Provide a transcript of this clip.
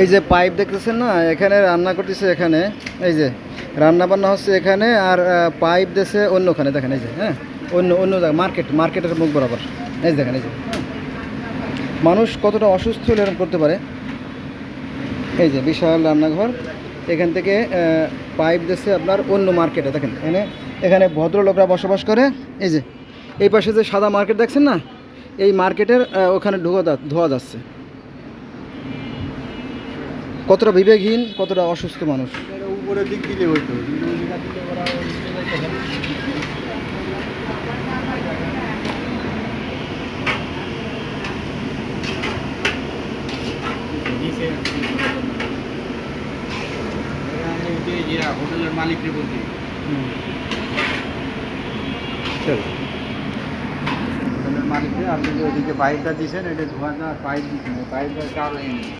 এই যে পাইপ দেখতেছেন না, এখানে রান্না করতেছে এখানে, এই যে রান্না বান্না হচ্ছে এখানে আর পাইপ দিয়েছে অন্যখানে, দেখেন এই যে হ্যাঁ? অন্য অন্য জায়গায় মার্কেট, মার্কেটের মুখ বরাবর, এই যে দেখেন, এই যে হ্যাঁ। মানুষ কতটা অসুস্থ হলে এরকম করতে পারে? এই যে বিশাল রান্নাঘর, এখান থেকে পাইপ দিয়েছে আপনার অন্য মার্কেটে, দেখেন, এখানে এখানে ভদ্রলোকরা বসবাস করে, এই যে, এই পাশে যে সাদা মার্কেট দেখছেন না, এই মার্কেটের ওখানে যা- ধোয়া যাচ্ছে। কতটা বিবেকহীন কতটা অসুস্থ মানুষ? উপরের দিক দিলে হইতো হোটেলের মালিককে বলছি চল হোটেলের আপনি যে ওইদিকে পাইপটা দিয়েছেন এটা ধোয়া পাইপ দিচ্ছেন পাইপটা চালু হয়নি